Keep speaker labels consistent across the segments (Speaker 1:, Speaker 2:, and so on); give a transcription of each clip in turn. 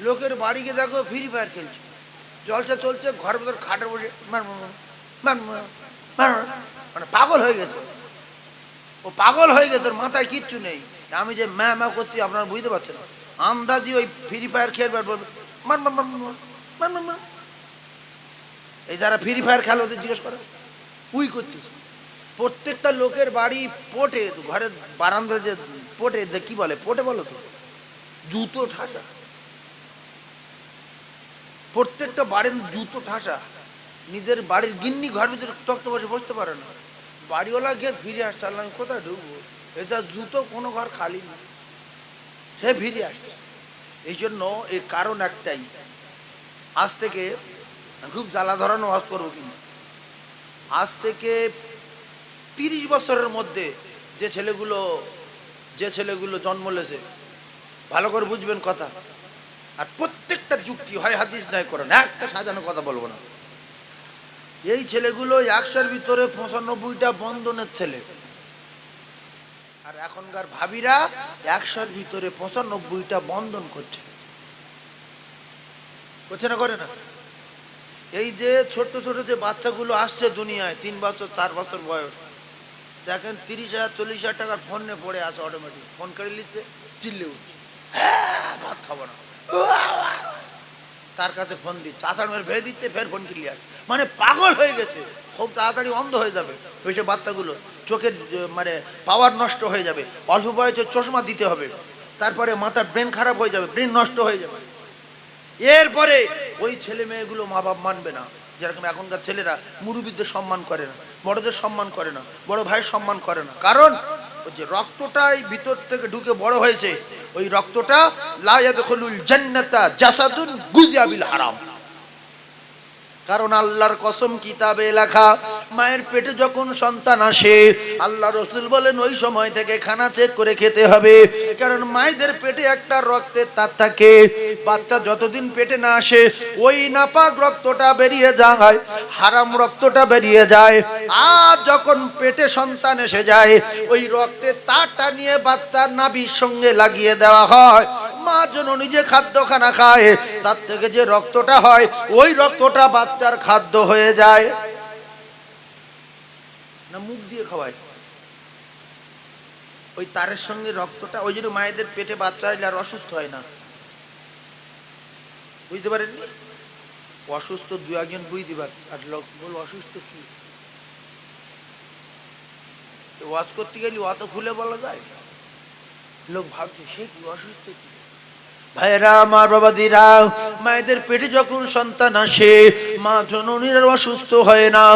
Speaker 1: লোকের বাড়িকে দেখো ফ্রি ফায়ার খেলছে জলসা চলছে ঘরের ভেতর খাটের বসে। মানে পাগল হয়ে গেছে ও পাগল হয়ে গেছে মাথায় কিচ্ছু নেই আমি যে ম্যা ম্যা করছি আপনারা বুঝতে পারছেন আন্দাজি ওই ফ্রি ফায়ার খেলবে আর বলবে মার মার মার মার, মার, মার মার মার এই যারা ফ্রি ফায়ার খেলে ওদের জিজ্ঞেস করে উই করছিস প্রত্যেকটা লোকের বাড়ি পোটে ঘরের বারান্দা যে পোটে কি বলে পোটে বলো তো জুতো ঠাসা প্রত্যেকটা বাড়ির জুতো ঠাসা। নিজের বাড়ির গিন্নি ঘর ভিতরে তক্ত বসে বসতে পারে না। বাড়িওয়ালা গিয়ে ফিরে আল্লাহ, আমি কোথায় ঢুকবো? এটা জুতো কোনো ঘর খালি না। সে ফিরে আসছে। এই জন্য এর কারণ একটাই। আজ থেকে খুব জ্বালা ধরানো ওয়াজ করব কিন্তু। আজ থেকে তিরিশ বছরের মধ্যে যে ছেলেগুলো যে ছেলেগুলো জন্ম লেছে ভালো করে বুঝবেন কথা। আর প্রত্যেকটা যুক্তি হয় হাদিস নাই করেন একটা সাজানো কথা বলব না। এই ছেলেগুলো একশোর ভিতরে পঁচানব্বইটা বন্ধনের ছেলে। আর এখনকার ভাবিরা একশোর ভিতরে পঁচানব্বইটা বন্ধন করছে। করছে না করে না? এই যে ছোট ছোট যে বাচ্চাগুলো আসছে দুনিয়ায় তিন বছর চার বছর বয়স দেখেন তিরিশ হাজার চল্লিশ হাজার টাকার ফোন নিয়ে পড়ে আসে অটোমেটিক ফোন করে নিচ্ছে চিল্লে উঠছে। হ্যাঁ, ভাত খাব না। তার কাছে ফোন দিচ্ছে। আষাঢ় মেরে ভেঙে দিচ্ছে, ফের ফোন আসে মানে পাগল হয়ে গেছে। খুব তাড়াতাড়ি অন্ধ হয়ে যাবে। ওই সব বাচ্চাগুলো চোখের মানে পাওয়ার নষ্ট হয়ে যাবে। অল্প বয়সে চশমা দিতে হবে। তারপরে মাথার ব্রেন খারাপ হয়ে যাবে। ব্রেন নষ্ট হয়ে যাবে। এরপরে ওই ছেলে মেয়েগুলো মা বাপ মানবে না। যেরকম এখনকার ছেলেরা মুরুবীদের সম্মান করে না, বড়দের সম্মান করে না, বড় ভাইয়ের সম্মান করে না। কারণ, ওই যে রক্তটাই ভিতর থেকে ঢুকে বড় হয়েছে। ওই রক্তটা লায়াদখলুল জান্নাতা জাসাদুন গুজিয়াবিল হারাম। কারণ আল্লাহর কসম কিতাবে লেখা, মায়ের পেটে যখন সন্তান আসে, আল্লাহ রসুল বলেন, ওই সময় থেকে খানা চেক করে খেতে হবে। কারণ মায়েদের পেটে একটা রক্তের তার থাকে। বাচ্চা যতদিন পেটে না আসে, ওই নাপাক রক্তটা বেরিয়ে যায়, হারাম রক্তটা বেরিয়ে যায়। আর যখন পেটে সন্তান এসে যায়, ওই রক্তের তারটা নিয়ে বাচ্চার নাভির সঙ্গে লাগিয়ে দেওয়া হয়। মা যেন নিজে খাদ্য খানা খায়, তার থেকে যে রক্তটা হয়, ওই রক্তটা বাচ্চার খাদ্য হয়ে যায়। না, মুখ দিয়ে খাওয়ায়। ওই তারের সঙ্গে রক্তটা, ওই জন্য মায়েদের পেটে বাচ্চা হইলে আর অসুস্থ হয় না। বুঝতে পারেননি? অসুস্থ দু একজন বুঝতে পারছে। আর লোক বল অসুস্থ কি? ওয়াজ করতে গেলে, অত খুলে বলা যায়? লোক ভাবছে, সে কি, অসুস্থ কি? ভাইরা আমার বাবাদিরা, মায়েদের পেটে যখন সন্তান আসে, মা জননীর অসুস্থ হয় না,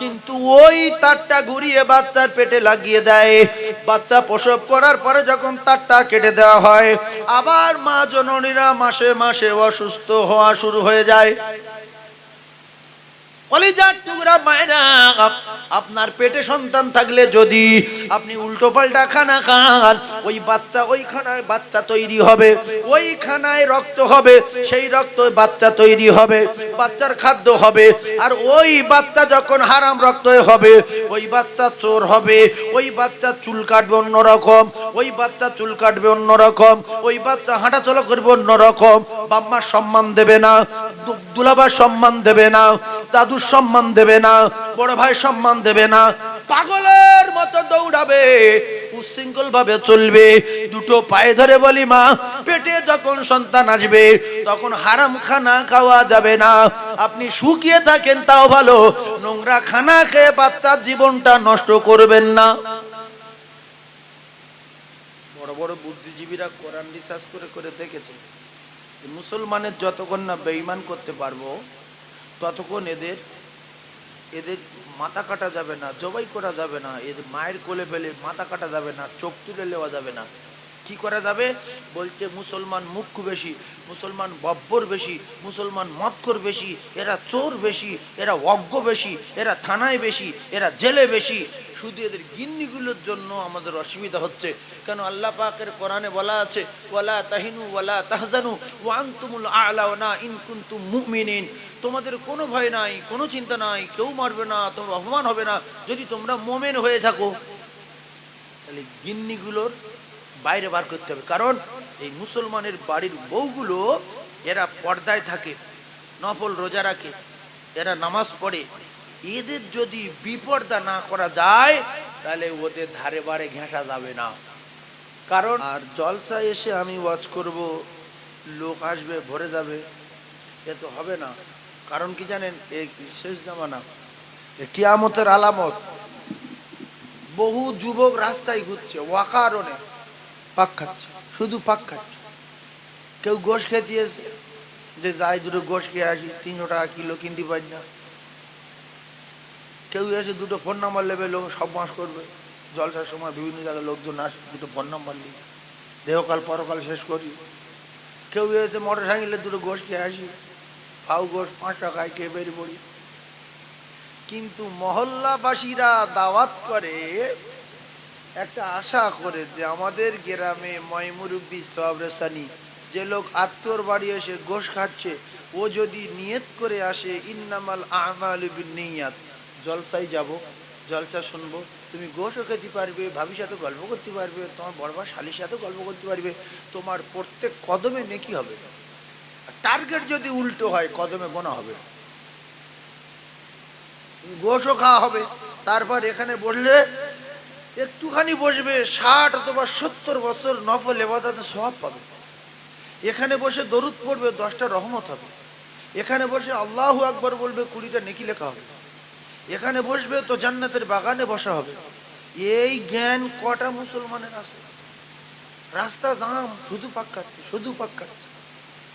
Speaker 1: কিন্তু ওই তারটা ঘুরিয়ে বাচ্চার পেটে লাগিয়ে দেয়। বাচ্চা প্রসব করার পরে যখন তারটা কেটে দেওয়া হয়, আবার মা জননীরা মাসে মাসে অসুস্থ হওয়া শুরু হয়ে যায়। আপনার পেটে সন্তান থাকলে যদি আপনি উল্টো পাল্টা খানা খান, ওই বাচ্চা ওই খানায় বাচ্চা তৈরি হবে ওই খানায় রক্ত হবে, সেই রক্ত বাচ্চা তৈরি হবে, বাচ্চার খাদ্য হবে, আর ওই বাচ্চা যখন হারাম রক্ত হবে, ওই বাচ্চা চোর হবে, ওই বাচ্চা চুল কাটবে অন্যরকম, ওই বাচ্চা চুল কাটবে অন্যরকম, ওই বাচ্চা হাঁটাচলা করবে অন্যরকম বাম্মার সম্মান দেবে না দুলাবার সম্মান দেবে না দাদুর সম্মান দেবে না, বড় ভাই সম্মান দেবে না, পাগলের মতো দৌড়াবে, উশৃঙ্খল ভাবে চলবে, দুটো পায়ে ধরে বলি মা, পেটে যখন সন্তান আসবে, তখন হারাম খানা খাওয়া যাবে না। আপনি শুকিয়ে থাকেন তাও ভালো নোংরা খানা খেয়ে বাচ্চার জীবনটা নষ্ট করবেন না। বড় বড় বুদ্ধিজীবীরা কোরআন রিসার্চ করে করে দেখেছে মুসলমানের যতক্ষণ না বেঈমান করতে পারব, ততক্ষণ এদের এদের মাথা কাটা যাবে না, জবাই করা যাবে না, এদের মায়ের কোলে ফেলে মাথা কাটা যাবে না, চোখ তুলে নেওয়া যাবে না। কি করা যাবে? বলছে, মুসলমান মুখ্য বেশি, মুসলমান বব্বর বেশি, মুসলমান মৎকর বেশি, এরা চোর বেশি, এরা অজ্ঞ বেশি, এরা থানায় বেশি, এরা জেলে বেশি শুধু এদের গিন্নিগুলোর জন্য আমাদের অসুবিধা হচ্ছে। কেন আল্লাহ পাকের কোরআনে বলা আছে, ওয়ালা তাহিনু ওয়ালা তাহজানু ওয়ান্তুমুল আলাওনা ইন কুনতুম মুমিনিন। তোমাদের কোনো ভয় নাই, কোনো চিন্তা নাই, কেউ মারবে না, তোমার অপমান হবে না। যদি তোমরা মোমেন হয়ে থাকো, তাহলে গিন্নিগুলোর বাইরে বার করতে হবে। কারণ এই মুসলমানের বাড়ির বউগুলো, এরা পর্দায় থাকে, নফল রোজা রাখে, এরা নামাজ পড়ে এদের যদি বিপর্দা না করা যায়, তাহলে ওদের ধারে বারে ঘেঁষা যাবে না। কারণ আর জলসা এসে আমি ওয়াচ করব, লোক আসবে, ভরে যাবে, এ তো হবে না। কারণ কি জানেন এই শেষ জামানা, এ কিয়ামতের আলামত। বহু যুবক রাস্তায় ঘুরছে, ওয়াকারণে পাক খাচ্ছে, শুধু পাক খাচ্ছে। কেউ গোশ খেতে এসে, যে যাই দুটো গোশ খেয়ে আসি, তিনশো টাকা কিলো কিনতে পারি না। কেউ এসে দুটো ফোন নাম্বার নেবে, লোক সব মাস করবে জলসার সময় বিভিন্ন জায়গায় লোকজন আসে, দুটো ফোন নাম্বার নিই দেহকাল, পরকাল শেষ করি। কেউ এসে মোটর সাইকেলে দুটো গোশ খেয়ে আসি। ফাউ গোশ পাঁচ টাকায় খেয়ে বেরিয়ে পড়ি কিন্তু মহল্লাবাসীরা দাওয়াত করে, একটা আশা করে যে আমাদের গ্রামে ময়মুরব্বী সবরেসানি যে লোক আত্মর বাড়ি এসে গোশ খাচ্ছে, ও যদি নিয়ত করে আসে, ইন্নামাল আমাল নিয়াত। জলসাই যাব, জলসা শুনব। তুমি গোশও খেতে পারবে, ভাবির সাথে গল্প করতে পারবে, তোমার বড় বড় শালির সাথে গল্প করতে পারবে, তোমার প্রত্যেক কদমে নেকি হবে। টার্গেট যদি উল্টো হয়, কদমে গোনা হবে। গোশও খাওয়া হবে, তারপর এখানে বললে, একটুখানি বসবে, ষাট অথবা সত্তর বছর নফল এবাদতে সব পাবে। এখানে বসে দরুদ পড়বে, দশটা রহমত হবে। এখানে বসে আল্লাহ আকবর বলবে, কুড়িটা নেকি লেখা হবে। এখানে বসবে তো জান্নাতের বাগানে বসা হবে এই জ্ঞান কটা মুসলমানের আছে রাস্তা জাম শুধু পাক্কাচ্ছে শুধু পাক্কাচ্ছে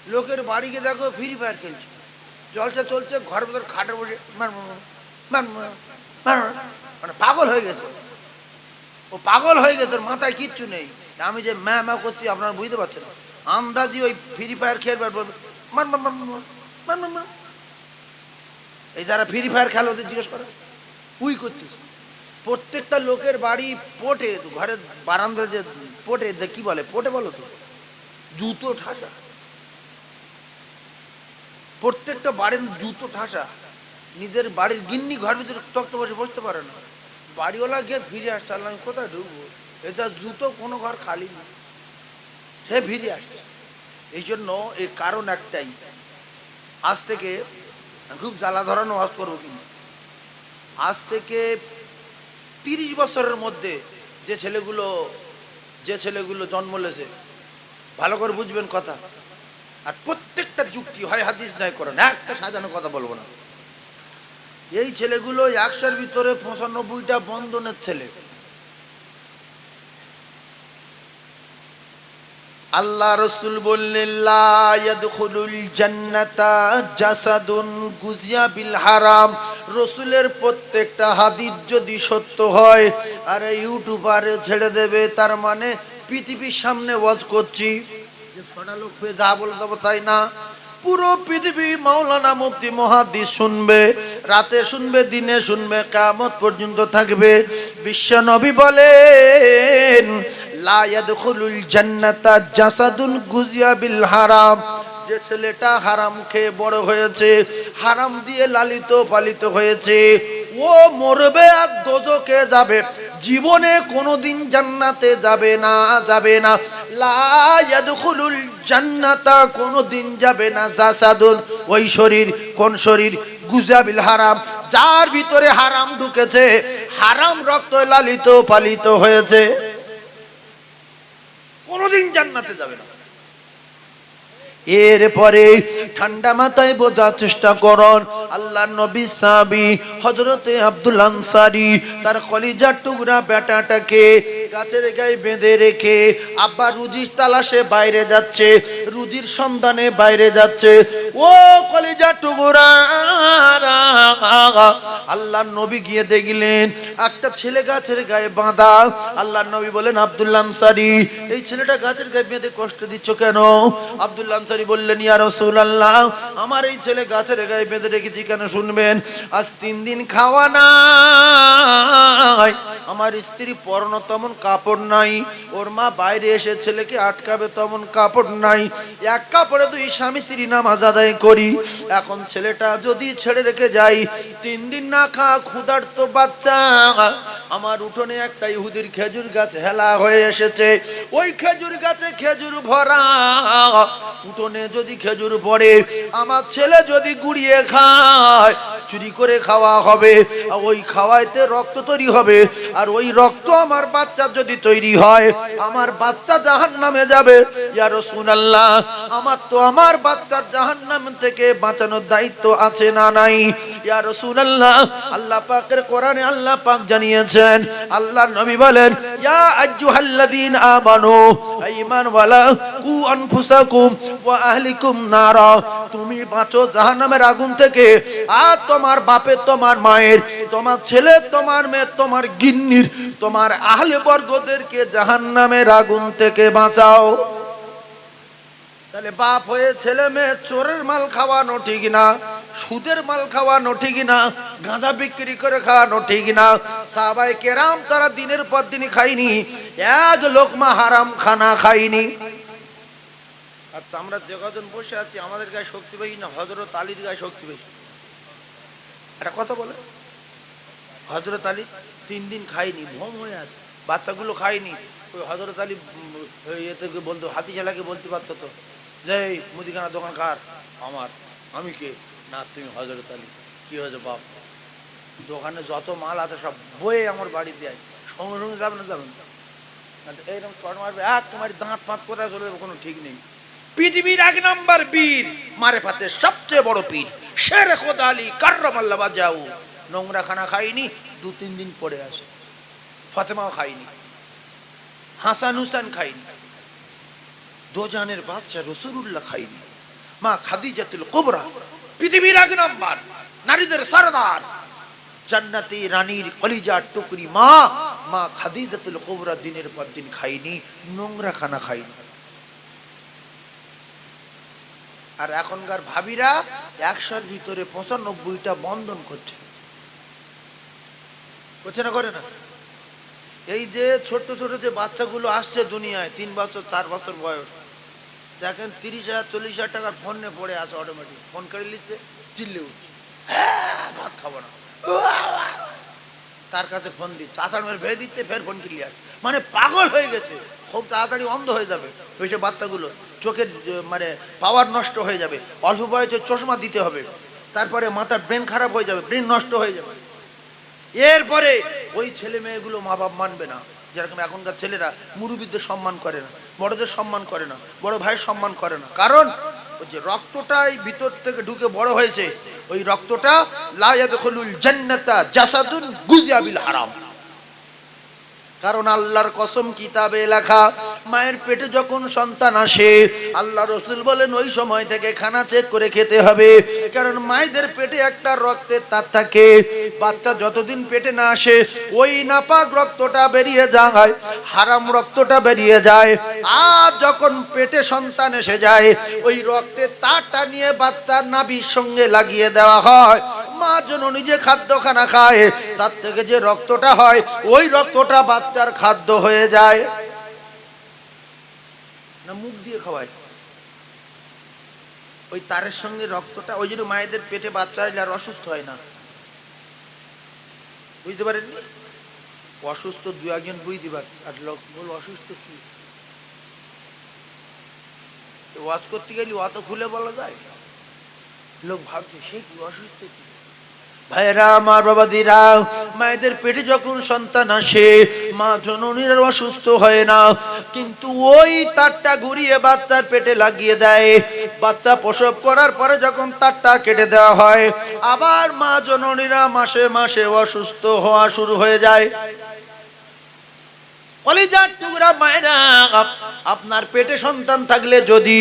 Speaker 1: লোকের বাড়িকে দেখো ফ্রি ফায়ার খেলছে জলসা চলছে ঘর ভেতর খাটে বসে। মানে পাগল হয়ে গেছে ও পাগল হয়ে গেছে মাথায় কিচ্ছু নেই আমি যে ম্যা ম্যা করছি আপনারা বুঝতে পারছেন আন্দাজি ওই ফ্রি ফায়ার খেলবে আর বলবে মার মার, মার মার মার এই যারা ফ্রি ফায়ার খেলে ওদের জিজ্ঞেস করে। উই করছিস প্রত্যেকটা লোকের বাড়ি পোটে ঘরের বারান্দা যে পোটে যে কি বলে পোটে বলো তো? জুতো ঠাসা। প্রত্যেকটা বাড়ির জুতো ঠাসা। নিজের বাড়ির গিন্নি ঘর ভিতরে তক্ত বসে বসতে পারে না। বাড়িওয়ালা গিয়ে ফিরে আল্লাহ, আমি কোথায় ঢুকবো? এটা জুতো কোনো ঘর খালি নেই সে ফিরে আসছে। এই জন্য এর কারণ একটাই। আজ থেকে খুব জ্বালা ধরানো আজ করব কিন্তু। আজ থেকে তিরিশ বছরের মধ্যে যে ছেলেগুলো যে ছেলেগুলো জন্ম লেছে, ভালো করে বুঝবেন কথা। আর প্রত্যেকটা যুক্তি হয় হাদিস নাই করেন, একটা সাজানো কথা বলব না। এই ছেলেগুলো একশোর ভিতরে পঁচানব্বইটা বন্ধনের ছেলে। আল্লাহ রসুল বললেন হারাম। রসুলের প্রত্যেকটা হাদিস যদি সত্য হয়, আর ইউটিউবারে ছেড়ে দেবে, তার মানে পৃথিবীর সামনে ওয়াজ করছি। যে ছটা লোক হয়ে যা বলে দেবো তাই না? পুরো পৃথিবী মাওলানা মুক্তি মহাদিস শুনবে, রাতে শুনবে, দিনে শুনবে কামত পর্যন্ত থাকবে। বিশ্ব নবী বলেন, লা ইয়াদখুলুল জান্নাতা জাসাদুন গুজিয়া বিল হারাম। যে ছেলেটা হারাম খেয়ে বড় হয়েছে, হারাম দিয়ে লালিত পালিত হয়েছে, ও মরবে আর দোজকে যাবে, জীবনে কোনোদিন জান্নাতে যাবে না যাবে না। লা জান্নাতা, কোনোদিন যাবে না জাসাদুন। ওই শরীর, কোন শরীর? গুজাবিল হারাম। যার ভিতরে হারাম ঢুকেছে, হারাম রক্ত লালিত পালিত হয়েছে। কোনোদিন জান্নাতে যাবে না। এরপরে ঠান্ডা মাথায় বোঝার চেষ্টা করুন। আল্লাহ নবী সাবি হজরতে আব্দুল আনসারি তার কলিজার টুকরা বেটাটাকে গাছের গায়ে বেঁধে রেখে আব্বা রুজির তালাশে বাইরে যাচ্ছে, রুজির সন্ধানে বাইরে যাচ্ছে। ও কলিজার টুকরা, আল্লাহ নবী গিয়ে দেখলেন, একটা ছেলে গাছের গায়ে বাঁধা। আল্লাহ নবী বলেন আব্দুল্লাহ আনসারি, এই ছেলেটা গাছের গায়ে বেঁধে কষ্ট দিচ্ছ কেন? আব্দুল্লাহ আনসারি বললেন, ইয়া রাসূলুল্লাহ, আমার এই ছেলে গাছের গায়ে বেঁধে রেখেছি কেন শুনবেন? আজ তিন দিন খাওয়া নাই। আমার স্ত্রী পরন তেমন কাপড় নাই। ওর মা বাইরে এসে ছেলেকে আটকাবে তেমন কাপড় নাই। এক কাপড়ে দুই স্বামী স্ত্রী নামাজ আদায় করি। এখন ছেলেটা যদি ছেড়ে রেখে যাই, তিন দিন না খা ক্ষুধার্ত বাচ্চা। আমার উঠোনে একটা ইহুদির খেজুর গাছ হেলা হয়ে এসেছে। ওই খেজুর গাছে খেজুর ভরা। উঠোনে যদি খেজুর পড়ে, আমার ছেলে যদি গুড়িয়ে খায়, চুরি করে খাওয়া হবে ওই খাওয়াইতে রক্ত তৈরি হবে, আর ওই রক্ত আমার বাচ্চা যদি তৈরি হয়, আমার বাচ্চা জাহান নামে যাবে। ইয়ার আল্লাহ আমার তো আমার বাচ্চার জাহান নাম থেকে বাঁচানোর দায়িত্ব আছে না নাই? ইয়ার আল্লাহ আল্লাহ পাকের কোরআনে আল্লাহ পাক জানিয়েছেন আল্লাহ নবী বলেন, ইয়া আইয়ুহাল্লাযীন আমানু ওয়ালা কু আনফুসাকুম আহলিকুম নারা, তুমি বাঁচো জাহান্নামের আগুন থেকে। আর তোমার তোমার মায়ের, তোমার ছেলে তোমার মেয়ে তোমার গিন্নির, তোমার আহলে বর্গদেরকে জাহান্নামের আগুন থেকে বাঁচাও। তাহলে বাপ হয়ে ছেলে মেয়ে চোরের মাল খাওয়ানো ঠিক না, সুদের মাল খাওয়ানো ঠিক না, গাঁজা বিক্রি করে খাওয়ানো ঠিক না। সাবাই কেরাম তারা দিনের পর দিন খাইনি এক লোকমা হারাম খানা খাইনি আচ্ছা আমরা যে কজন বসে আছি, আমাদের গায়ে শক্তি পাই না হজরত আলীর গায়ে শক্তি পাই একটা কথা বলে। হজরত আলী তিন দিন খাইনি ভম হয়ে আছে। বাচ্চাগুলো খায়নি। ওই হজরত আলী ইয়েতে বলতো হাতি চালাকে বলতে পারতো তো, যে মুদিখানা দোকান কার? আমার, আমি কে? না, তুমি হজরত আলী। কি হয়েছে বাপ? দোকানে যত মাল আছে সব বয়ে আমার বাড়ি দেয়। সঙ্গে সঙ্গে যাবে না যাবেন এইরকম চট মারবে এক তোমার দাঁত ফাঁত কোথায় চলে যাবে, কোনো ঠিক নেই। পৃথিবীর এক নম্বর বীর মারে ফাতে সবচেয়ে বড় পীর। শের খোদা আলী কার্রম যাও নোংরা খানা খাইনি, দু তিন দিন পরে আসে। ফাতেমাও খাইনি, হাসান হুসান খাইনি, দোজানের বাদশাহ রসুল্লাহ খাইনি, মা খাদিজাতুল কোবরা। পৃথিবীর এক নম্বর, নারীদের সরদার। জান্নাতি রানীর কলিজার টুকরি মা মা খাদিজাতুল কোবরা দিনের পর দিন খাইনি নোংরা খানা খাইনি। আর এখনকার ভাবিরা একশোর ভিতরে পঁচানব্বইটা বন্ধন করছে। করছে না করে না? এই যে ছোট ছোট যে বাচ্চাগুলো আসছে দুনিয়ায় তিন বছর চার বছর বয়স দেখেন তিরিশ হাজার চল্লিশ হাজার টাকার ফোন নিয়ে পড়ে আসে অটোমেটিক ফোন করে নিচ্ছে চিল্লে উঠছে। হ্যাঁ, ভাত খাব না। তার কাছে ফোন দিচ্ছে। আষাঢ় মেরে ভেবে দিচ্ছে ফের ফোন ক্লিয়ার মানে পাগল হয়ে গেছে। খুব তাড়াতাড়ি অন্ধ হয়ে যাবে ওই সব বাচ্চাগুলো। চোখের মানে পাওয়ার নষ্ট হয়ে যাবে। অল্প বয়সে চশমা দিতে হবে। তারপরে মাথার ব্রেন খারাপ হয়ে যাবে ব্রেন নষ্ট হয়ে যাবে। এরপরে ওই ছেলে মেয়েগুলো মা বাপ মানবে না। যেরকম এখনকার ছেলেরা মুরুবিদের সম্মান করে না, বড়দের সম্মান করে না, বড় ভাইয়ের সম্মান করে না। কারণ ওই যে রক্তটাই ভিতর থেকে ঢুকে বড় হয়েছে, ওই রক্তটা লায়াদখুলুল জান্নাতা জাসাদুন গুজিয়াবিল হারাম। কারণ আল্লাহর কসম কিতাবে লেখা, মায়ের পেটে যখন সন্তান আসে, আল্লাহ রসুল বলেন, ওই সময় থেকে খানা চেক করে খেতে হবে। কারণ মায়েদের পেটে একটা রক্তের তার থাকে। বাচ্চা যতদিন পেটে না আসে, ওই নাপাক রক্তটা বেরিয়ে যায়, হারাম রক্তটা বেরিয়ে যায়। আর যখন পেটে সন্তান এসে যায়, ওই রক্তের তারটা নিয়ে বাচ্চার নাভির সঙ্গে লাগিয়ে দেওয়া হয়। মা যেন নিজে খাদ্য খানা খায়, তার থেকে যে রক্তটা হয়, ওই রক্তটা বাচ্চার খাদ্য হয়ে যায়। না, মুখ দিয়ে খাওয়ায়। ওই তারের সঙ্গে রক্তটা, ওই জন্য মায়েদের পেটে বাচ্চা হইলে আর অসুস্থ হয় না। বুঝতে পারেন অসুস্থ দু একজন বুঝতে পারছে। আর লোক বল অসুস্থ কি? ওয়াজ করতে গেলে, অত খুলে বলা যায়? লোক ভাবছে, সে কি, অসুস্থ কি? ভাইরা আমার বাবাদিরা, মায়েদের পেটে যখন সন্তান আসে, মা জননীর অসুস্থ হয় না। কিন্তু ওই তারটা ঘুরিয়ে বাচ্চার পেটে লাগিয়ে দেয়। বাচ্চা প্রসব করার পরে যখন তারটা কেটে দেওয়া হয়, আবার মা জননীরা মাসে মাসে অসুস্থ হওয়া শুরু হয়ে যায়। আপনার পেটে সন্তান থাকলে যদি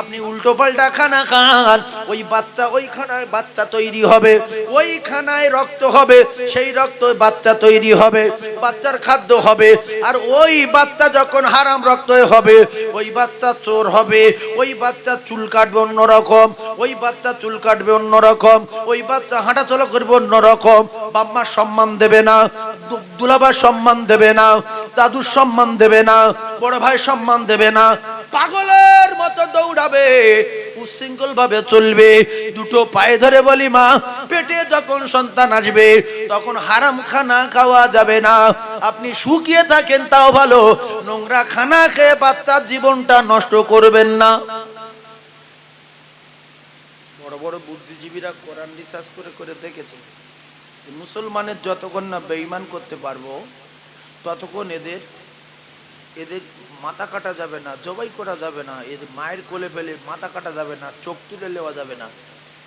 Speaker 1: আপনি উল্টো পাল্টা খানা খান, ওই বাচ্চা ওই খানায় বাচ্চা তৈরি হবে ওই খানায় রক্ত হবে, সেই রক্ত বাচ্চা তৈরি হবে, বাচ্চার খাদ্য হবে, আর ওই বাচ্চা যখন হারাম রক্ত হবে, ওই বাচ্চা চোর হবে, ওই বাচ্চা চুল কাটবে অন্যরকম, ওই বাচ্চা চুল কাটবে অন্যরকম, ওই বাচ্চা হাঁটাচলা করবে অন্যরকম বাম্মার সম্মান দেবে না দুলাবার সম্মান দেবে না দাদুর সম্মান দেবে না, বড় ভাই সম্মান দেবে না, পাগলের মতো দৌড়াবে, উশৃঙ্খল ভাবে চলবে, দুটো পায়ে ধরে বলি মা, পেটে যখন সন্তান আসবে, তখন হারাম খানা খাওয়া যাবে না। আপনি শুকিয়ে থাকেন তাও ভালো নোংরা খানা খেয়ে বাচ্চার জীবনটা নষ্ট করবেন না। বড় বড় বুদ্ধিজীবীরা কোরআন রিসার্চ করে করে দেখেছে মুসলমানের যতক্ষণ না বেঈমান করতে পারব ততক্ষণ এদের এদের মাথা কাটা যাবে না, জবাই করা যাবে না, এদের মায়ের কোলে ফেলে মাথা কাটা যাবে না, চোখ তুলে নেওয়া যাবে না।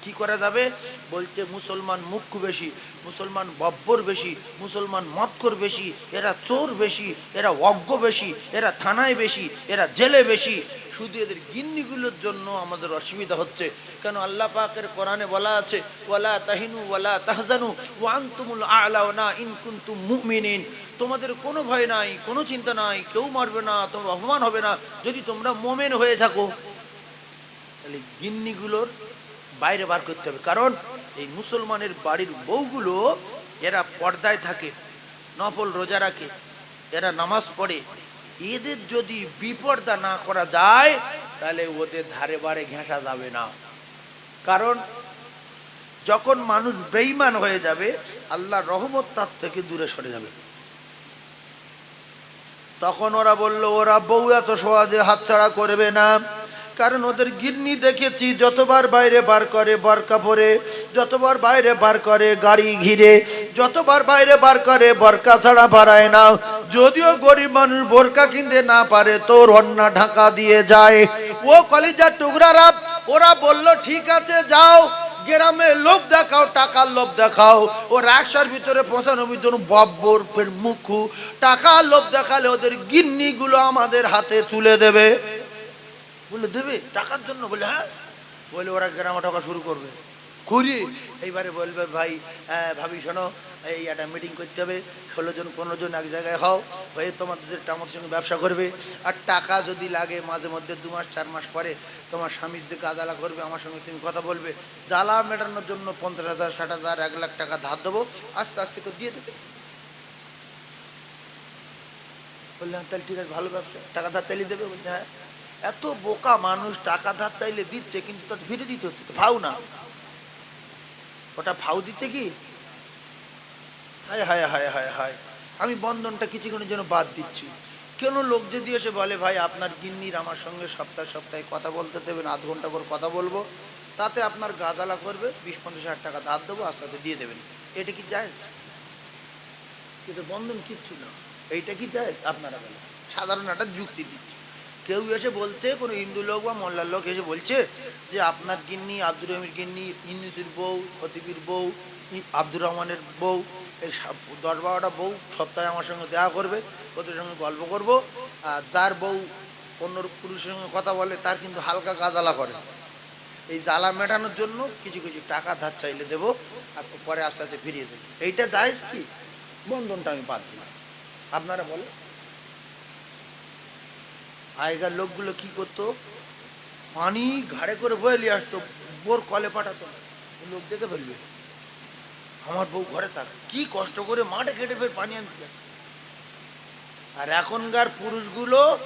Speaker 1: কি করা যাবে? বলছে, মুসলমান মুখ্য বেশি, মুসলমান বব্বর বেশি, মুসলমান মৎকর বেশি, এরা চোর বেশি, এরা অজ্ঞ বেশি, এরা থানায় বেশি, এরা জেলে বেশি। শুধু এদের গিন্নিগুলোর জন্য আমাদের অসুবিধা হচ্ছে। কেন আল্লাহ পাকের কোরআনে বলা আছে, ওয়ালা তাহিনু, ওয়ালা তাহজানু ওয়ান্তুমুল আলাওনা ইন কুনতুম মুমিনিন। তোমাদের কোনো ভয় নাই, কোনো চিন্তা নাই, কেউ মারবে না, তোমার অপমান হবে না, যদি তোমরা মোমেন হয়ে থাকো। তাহলে গিন্নিগুলোর বাইরে বার করতে হবে। কারণ এই মুসলমানের বাড়ির বউগুলো, এরা পর্দায় থাকে, নফল রোজা রাখে, এরা নামাজ পড়ে। এদের যদি বিপর্দা না করা যায়, তাহলে ওদের ধারে বারে ঘেঁষা যাবে না। কারণ যখন মানুষ বেইমান হয়ে যাবে আল্লাহ রহমত তার থেকে দূরে সরে যাবে। তখন ওরা বলল, ওরা বউ এত সহজে হাতছাড়া করবে না। কারণ ওদের গিন্নি দেখেছি, যতবার বাইরে বার করে বরকা পরে, যতবার বাইরে বার করে গাড়ি ঘিরে, যতবার বাইরে বার করে বরকা ছাড়া বাড়ায় না। যদিও গরিব মানুষ বোরকা কিনতে না পারে, তোর অন্যা ঢাকা দিয়ে যায়। ও কলিজার টুকরারা ওরা বলল, ঠিক আছে, যাও। গ্রামে লোভ দেখাও, টাকার লোভ দেখাও। ও রাস্তার ভিতরে পঁচানব্বই জন বব্বর, ফের মুখু। টাকার লোভ দেখালে ওদের গিন্নিগুলো আমাদের হাতে তুলে দেবে। বলে দেবে? টাকার জন্য? বলে হ্যাঁ। বলে, ওরা গ্রামে টাকা শুরু করবে। করি এইবারে বলবে, ভাই ভাবি, শোনো, এই একটা মিটিং করতে হবে, ষোলো জন, পনেরো জন এক জায়গায় হও, হয়ে তোমাদের আমাদের সঙ্গে ব্যবসা করবে। আর টাকা যদি লাগে মাঝে মধ্যে দু মাস, চার মাস পরে, তোমার স্বামীর যে কাজালা করবে, আমার সঙ্গে তুমি কথা বলবে। জ্বালা মেটানোর জন্য পঞ্চাশ হাজার, ষাট হাজার, এক লাখ টাকা ধার দেবো, আস্তে আস্তে করে দিয়ে দেবে। বললাম, তাহলে ঠিক আছে, ভালো ব্যবসা, টাকা ধার চালিয়ে দেবে। বলছে হ্যাঁ। এত বোকা মানুষ টাকা ধার চাইলে দিচ্ছে, কিন্তু তাদের ফিরে দিতে হচ্ছে ভাও না। ওটা ভাও দিচ্ছে কি? হায় হায় হায় হায় হায়। আমি বন্ধনটা কিছুক্ষণের জন্য বাদ দিচ্ছি। কেন লোক যদি এসে বলে, ভাই, আপনার গিন্নির আমার সঙ্গে সপ্তাহে সপ্তাহে কথা বলতে দেবেন, আধ ঘণ্টা করে কথা বলব, তাতে আপনার গাদালা করবে, বিশ, পঞ্চাশ হাজার টাকা ধার দেবো, আস্তে আস্তে দিয়ে দেবেন। এটা কি যায় কিন্তু বন্ধন কিচ্ছু না। এইটা কি যায় আপনারা বলেন। সাধারণ একটা যুক্তি দিচ্ছি। কেউ এসে বলছে, কোনো হিন্দু লোক বা মোল্লার লোক এসে বলছে যে আপনার গিন্নি, আব্দুর রহমির গিন্নি ইন্নুসির বউ, খতিবির বউ আব্দুর রহমানের বউ, এই সব- দশ বারোটা বউ সপ্তাহে আমার সঙ্গে দেখা করবে, ওদের সঙ্গে গল্প করব। আর যার বউ অন্য পুরুষের সঙ্গে কথা বলে, তার কিন্তু হালকা কাজালা করে। এই জ্বালা মেটানোর জন্য কিছু কিছু টাকা ধার চাইলে দেবো, আর পরে আস্তে আস্তে ফিরিয়ে দেবো। এইটা জায়েজ কি? বন্ধনটা আমি পাচ্ছি দিলাম। আপনারা বলে আগেকার লোকগুলো কি করতো? পানি ঘাড়ে করে বয়ে নিয়ে আসতো, বোর কলে পাঠাতো। লোক দেখে ফেলবে। আমার বউ ঘরে থাক। কি কষ্ট করে মাঠে কেটে ফের পানি আনতে। আর এখনকার পুরুষগুলো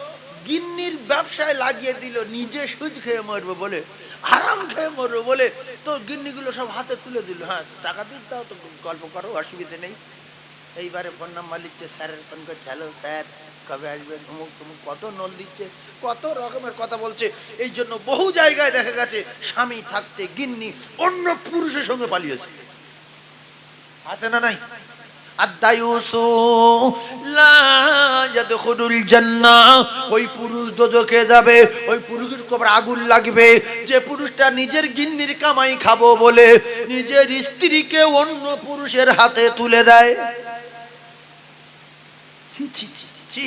Speaker 1: গিন্নির ব্যবসায় লাগিয়ে দিল, নিজে সুদ খেয়ে মরবে বলে, আরাম খেয়ে মরবে বলে, তো গিন্নিগুলো সব হাতে তুলে দিল। হ্যাঁ টাকা দিতে দাও তো, গল্প করো, অসুবিধে নেই। এইবারে ফোন নাম্বার লিখছে স্যারের ফোন করছে হ্যালো স্যার, কবে আসবেন অমুক তমুক কত নল দিচ্ছে, কত রকমের কথা বলছে। এই জন্য বহু জায়গায় দেখা গেছে, স্বামী থাকতে গিন্নি, অন্য পুরুষের সঙ্গে পালিয়েছে। আছে না নাই? ওই পুরুষ যাবে, ওই পুরুষের কবর আগুন লাগবে। যে পুরুষটা নিজের গিন্নির কামাই খাব বলে, নিজের স্ত্রীকে অন্য পুরুষের হাতে তুলে দেয়। ছি।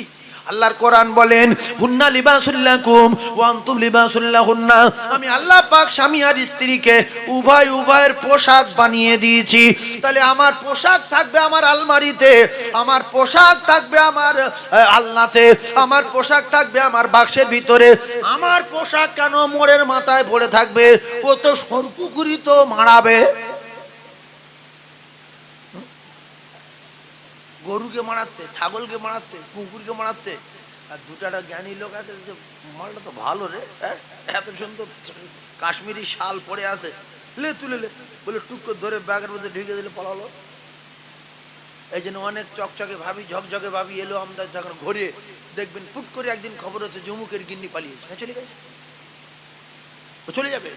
Speaker 1: আল্লাহর কোরআন বলেন, হুন্না লিবাসুল্লাকুম ওয়া আনতুম লিবাসুল্লাহুন্না আমি আল্লাহ পাক স্বামী আর স্ত্রীকে উভয় উভয়ের পোশাক বানিয়ে দিয়েছি। তাহলে আমার পোশাক থাকবে আমার আলমারিতে, আমার পোশাক থাকবে আমার আলনাতে, আমার পোশাক থাকবে আমার বাক্সের ভিতরে। আমার পোশাক কেন মোড়ের মাথায় পড়ে থাকবে? ও তো সরপুকুরি তো মারাবে। গরুকে মারাচ্ছে, ছাগলকে মারাচ্ছে, কুকুরকে মারাচ্ছে। আর দুটাটা জ্ঞানী লোক আছে, যে মালটা তো ভালো রে হ্যাঁ? এত সুন্দর কাশ্মীরি শাল পড়ে আছে। লে তুলে লে। বলে টুক করে ধরে ব্যাগের মধ্যে ঢুকে দিলে পালালো। এই জন্য অনেক চকচকে ভাবি, ঝকঝকে ভাবি, এলো আমাদের যখন ঘুরে। দেখবেন ফুট করে একদিন খবর হচ্ছে জমুকের গিন্নি পালিয়েছে। হ্যাঁ চলে গেছে? চলে যাবে?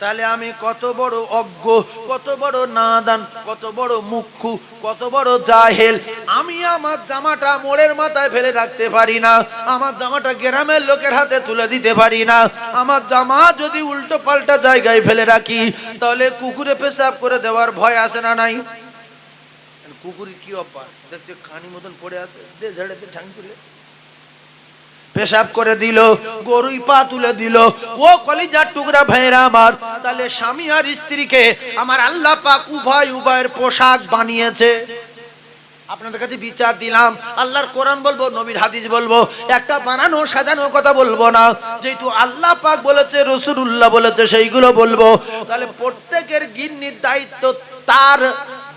Speaker 1: তাহলে আমি কত বড় অজ্ঞ, কত বড় নাদান, কত বড় মুখ্যু, কত বড় জাহেল, আমি আমার জামাটা মোড়ের মাথায় ফেলে রাখতে পারি না, আমার জামাটা গ্রামের লোকের হাতে তুলে দিতে পারি না, আমার জামা যদি উল্টো পাল্টা জায়গায় ফেলে রাখি, তাহলে কুকুরে পেশাব করে দেওয়ার ভয় আসে না নাই? কুকুরি কি অব্বা দেখতে খানি মতন পড়ে আছে, দে ঝেড়ে দে তুলে। পেশাব করে দিল, গরুই পা তুলে দিল, ও কলিজার টুকরা ভাইরা আমার, তাহলে স্বামী আর স্ত্রীকে আমার আল্লাহ পাক উভয় উভয়ের পোশাক বানিয়েছে। আপনাদের কাছে বিচার দিলাম, আল্লাহর কোরআন বলব, নবীর হাদিস বলব, একটা বানানো সাজানো কথা বলব না। যেহেতু আল্লাহ পাক বলেছে রসুল্লাহ বলেছে, সেইগুলো বলব। তাহলে প্রত্যেকের গিন্নির দায়িত্ব তার,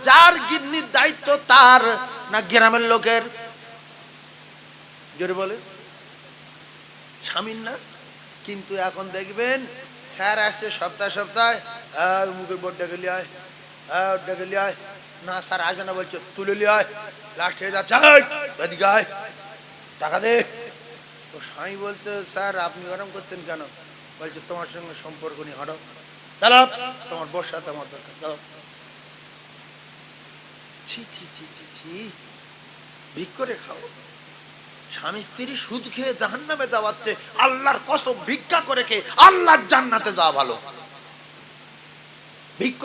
Speaker 1: যার গিন্নির দায়িত্ব তার, না গ্রামের লোকের? জোরে বলে স্বামীর না? কিন্তু এখন দেখবেন, স্যার আসছে সপ্তাহ সপ্তাহে মুখের বোর্ড ডেকে লিয়ে ডেকে লিয়ে না, স্যার, আসবে না, বলছো, তুলে লিয়ে আয় লাস্ট আয়, টাকা দে। তো স্বামী বলছে, স্যার, আপনি ওরম করছেন কেন? বলছে, তোমার সঙ্গে সম্পর্ক নিয়ে হঠাৎ চলো তোমার বর্ষা তোমার দরকার চলো ছি ছি ছি ছি ছি ভিক করে খাও। স্বামী স্ত্রী সুদ খেয়ে জাহান নামে যাওয়াচ্ছে, আল্লাহর কসম ভিক্ষা করে খেয়ে আল্লাহর জান্নাতে যাওয়া ভালো। ভিক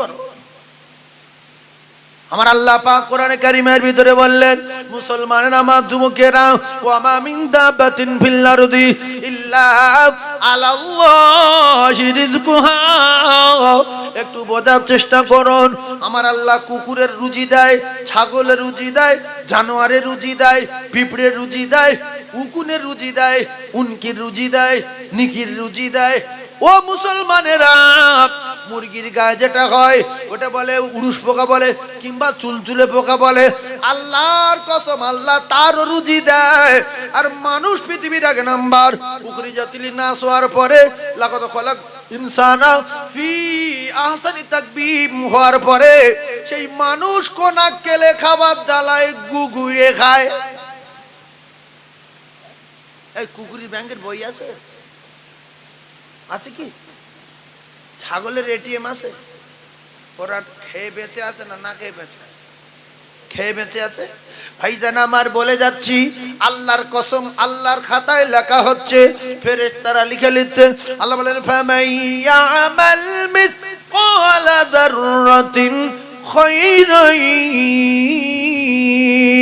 Speaker 1: আমার আল্লাহ পাক কোরআনে কারিমের ভিতরে বললেন, মুসলমানের আমার যুবকেরা ওয়া মা মিন দাবাতিন ফিল ইল্লা আলাল্লাহি রিজকুহা একটু বোঝার চেষ্টা করুন। আমার আল্লাহ কুকুরের রুজি দেয়, ছাগলের রুজি দেয়, জানোয়ারের রুজি দেয়, পিঁপড়ের রুজি দেয়, উকুনের রুজি দেয়, উনকির রুজি দেয় নিকির রুজি দেয়। ও মুসলমানেরা, মুরগির গায়ে যেটা হয়, ওটা বলে উড়ুস পোকা বলে, কিংবা চুলচুলে পোকা বলে। আল্লাহর কসম, আল্লাহ তার রুজি দেয়। আর মানুষ পৃথিবীর আগে নাম্বার। পুকুরি জাতিলি না শোয়ার পরে লাগাতো খলাক ইনসানা ফি আহসানি তাকবিম হওয়ার পরে সেই মানুষ কেলে খাবার জ্বালায় গুগুড়ে খায়। এই কুকুরি ব্যাংকের বই আছে? আছে কি? ছাগলের এটিএম আছে? ওরা খেয়ে বেঁচে আছে না না খেয়ে বেঁচে খেয়ে বেঁচে আছে ভাইজান আমার বলে যাচ্ছি আল্লাহর কসম আল্লাহর খাতায় লেখা হচ্ছে ফেরেশতারা লিখে নিচ্ছে আল্লাহ বলেন ফামাইয়ামাল মিসকালা যাররাতিন خيرا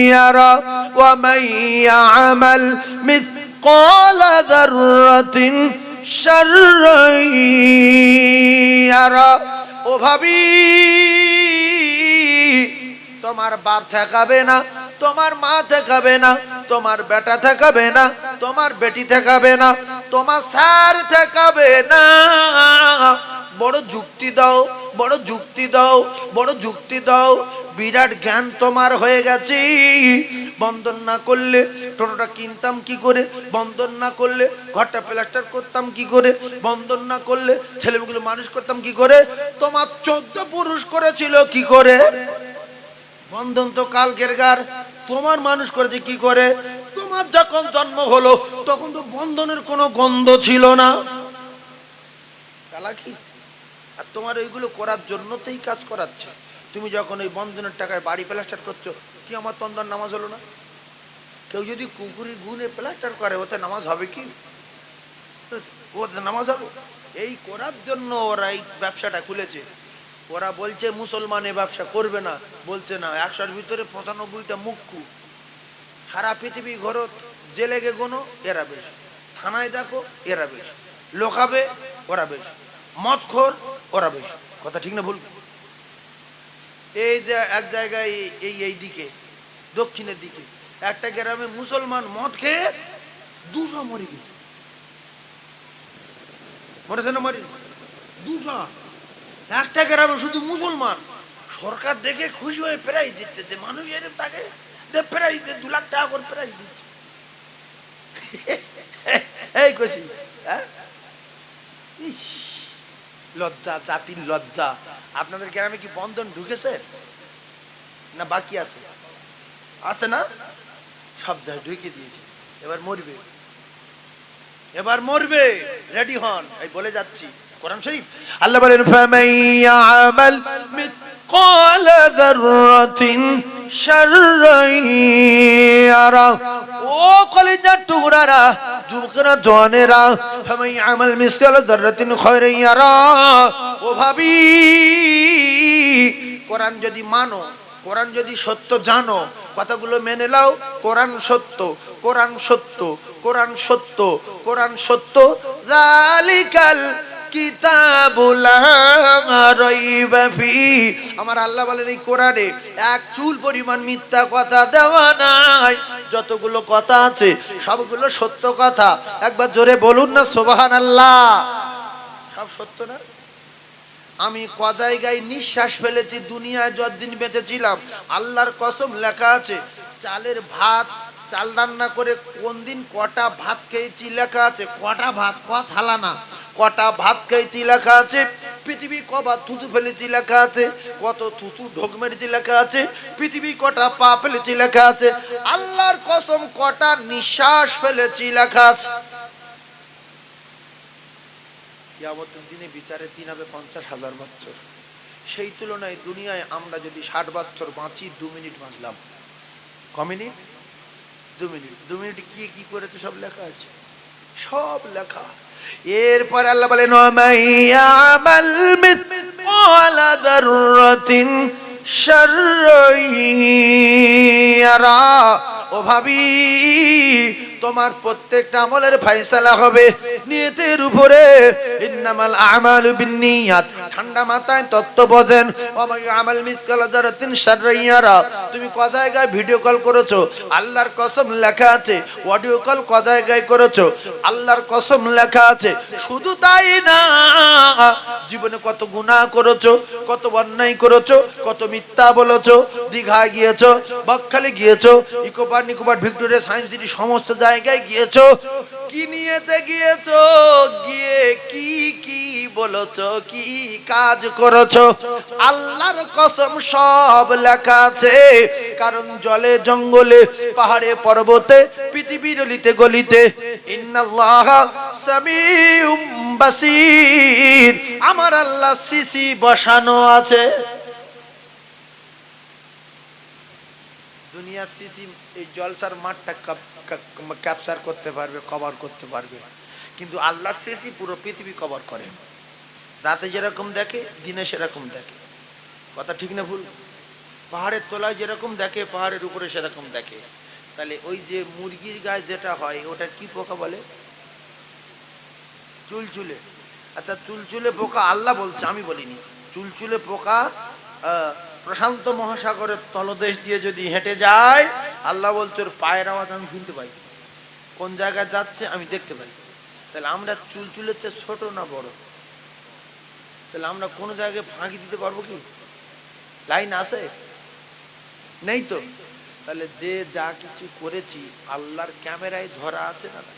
Speaker 1: يرى ومن يعمل مثقال ذرة شرا يرى ও ভাবি তোমার বাপ ঠেকাবে না, তোমার মা ঠেকাবে না, তোমার বেটা ঠেকাবে না, তোমার বেটি ঠেকাবে না, তোমার স্যার ঠেকাবে না। বড় যুক্তি দাও, বড় যুক্তি দাও, বড় যুক্তি দাও, বিরাট জ্ঞান তোমার হয়ে গেছে। বন্ধন না করলে টোটোটা কিনতাম কি করে? বন্ধন না করলে ঘরটা প্লাস্টার করতাম কি করে? বন্ধন না করলে ছেলেমেয়েগুলো মানুষ করতাম কি করে? তোমার চোদ্দ পুরুষ করেছিল কি করে? বন্ধন তো কালকের গার তোমার মানুষ করেছে কি করে? তোমার যখন জন্ম হলো, তখন তো বন্ধনের কোনো গন্ধ ছিল না। আর তোমার ওইগুলো করার জন্যতেই কাজ করাচ্ছে। তুমি যখন ওই বন্ধনের টাকায় বাড়ি প্লাস্টার করছ, কি আমার তন্দর নামাজ হলো না? কেউ যদি কুকুরের গুণে প্লাস্টার করে, ওতে নামাজ হবে কি? ওতে নামাজ হবে? এই করার জন্য ওরা এই ব্যবসাটা খুলেছে। ওরা বলছে মুসলমান ব্যবসা করবে না। বলছে না, একশোর ভিতরে পঁচানব্বইটা মুখ্যু। সারা পৃথিবী ঘরত জেলে গে গোনো, এরা বেশ। থানায় দেখো, এরা বেশ। লোকাবে, ওরা বেশ। মদখোর, ওরা বেশ। কথা ঠিক না ভুল? এই যে এক জায়গায় এই এই দিকে, দক্ষিণের দিকে, একটা গ্রামে মুসলমান মদ খেয়ে দুশো মরে গেছে। মরেছে না মরি দুশো। একটা গ্রামে শুধু মুসলমান। সরকার দেখে খুশি হয়ে প্রাইজ দিচ্ছে যে মানুষ এরকম তাকে প্রাইজ দু লাখ টাকা করে প্রাইজ দিচ্ছে। এই কছি হ্যাঁ? লজ্জা, জাতির লজ্জা। আপনাদের গ্রামে কি বন্ধন ঢুকেছে? না বাকি আছে? আছে না? সব জায়গায় ঢুকে দিয়েছে। এবার মরবে। এবার মরবে। রেডি হন। এই বলে যাচ্ছি। কোরআন শরীফ। আল্লাহ বলেন, ফামান ইয়ামাল মিথকাল যাররাতিন ও কলিজার টুকরারা, যুবকরা জওয়ানেরা ফামান ইয়ামাল মিথকাল যাররাতিন খায়রান ইয়ারা। ও ভাবি, কোরআন যদি মানো, কোরআন যদি সত্য জানো, কথাগুলো মেনে নাও, কোরআন সত্য কোরআন সত্য কোরআন সত্য কোরআন সত্য। জালিকাল আমার আল্লাহ বলেন এই কোরআনে এক চুল পরিমাণ মিথ্যা কথা দেওয়া নাই। যতগুলো কথা আছে, সবগুলো সত্য কথা। একবার জোরে বলুন না, সুবহানাল্লাহ। সব সত্য না? আমি ক জায়গায় নিঃশ্বাস ফেলেছি, দুনিয়ায় যতদিন বেঁচেছিলাম, আল্লাহর কসম লেখা আছে, চালের ভাত, চাল রান্না করে কোন দিন কটা ভাত খেয়েছি লেখা আছে, কটা ভাত, ক থালা না। কটা ভাত খেয়েছি লেখা আছে, পৃথিবী কবার থুতু ফেলেছি লেখা আছে, কত থুতু ঢোক মেরেছি লেখা আছে, পৃথিবী কটা পা ফেলেছি লেখা আছে, আল্লাহর কসম কটা নিঃশ্বাস ফেলেছি লেখা আছে। দিনে বিচারে দিন হবে পঞ্চাশ হাজার বছর। সেই তুলনায় দুনিয়ায় আমরা যদি ষাট বছর বাঁচি, দু মিনিট বাঁচলাম। ক মিনিট? দু মিনিট। দু মিনিট কি কি করেছে সব লেখা আছে। সব লেখা। এরপর আল্লাহ বলেন আমাল মিথকালা দাররাতিন শাররাইয়ারা। ও ভাবি, তোমার প্রত্যেকটা আমলের ফাইসালা হবে নিয়তের উপরে। ইন্নামাল আমালু বিন্নিয়াত। ঠান্ডা মাথায় তত্ত্ব বোঝেন। আমাল মিসকাল যারাতিন শাররাইয়ারা তুমি ক জায়গায় ভিডিও কল করেছ? আল্লাহর কসম লেখা আছে। অডিও কল ক জায়গায় করেছ? আল্লাহর কসম লেখা আছে। শুধু তাই না, জীবনে কত গুনাহ করেছ, কত অন্যায় করেছ, কত মিথ্যা বলেছ, দীঘায় গিয়েছো, বকখালি গিয়েছো, ইকোপার নিকোপার, ভিক্টোরিয়া, সায়েন্স সিটি, সমস্ত জায়গায় গিয়েছো, কি নিয়েতে গিয়েছো, গিয়ে কি কি বলেছ, কি কাজ করেছ? আল্লাহর কসম সব লেখা আছে। কারণ জলে, জঙ্গলে, পাহাড়ে, পর্বতে, পৃথিবীর অলিতে, গলিতে, ইন্নাল্লাহ সামিউম বাসির। আমার আল্লাহ সিসি বসানো আছে। দুনিয়ার সিসি, এই জলসার মাঠটা ক্যাপচার করতে পারবে, কভার করতে পারবে। কিন্তু আল্লাহ সিসি পুরো পৃথিবী কভার করে। রাতে যেরকম দেখে, দিনে সেরকম দেখে। কথা ঠিক না ভুল? পাহাড়ের তলায় যেরকম দেখে, পাহাড়ের উপরে সেরকম দেখে। তাহলে ওই যে মুরগির গায়ে যেটা হয়, ওটা কি পোকা বলে? চুলচুলে। আচ্ছা চুলচুলে পোকা আল্লাহ বলছে, আমি বলিনি। চুলচুলে পোকা প্রশান্ত মহাসাগরের তলদেশ দিয়ে যদি হেঁটে যায়, আল্লাহ বলছে, ওর পায়ের আওয়াজ আমি শুনতে পাই। কোন জায়গায় যাচ্ছে, আমি দেখতে পাই। তাহলে আমরা চুলচুলের চেয়ে ছোট না বড়? তাহলে আমরা কোনো জায়গায় ফাঁকি দিতে পারব কি? লাইন আছে? নেই তো? তাহলে যে যা কিছু করেছি, আল্লাহর ক্যামেরায় ধরা আছে না?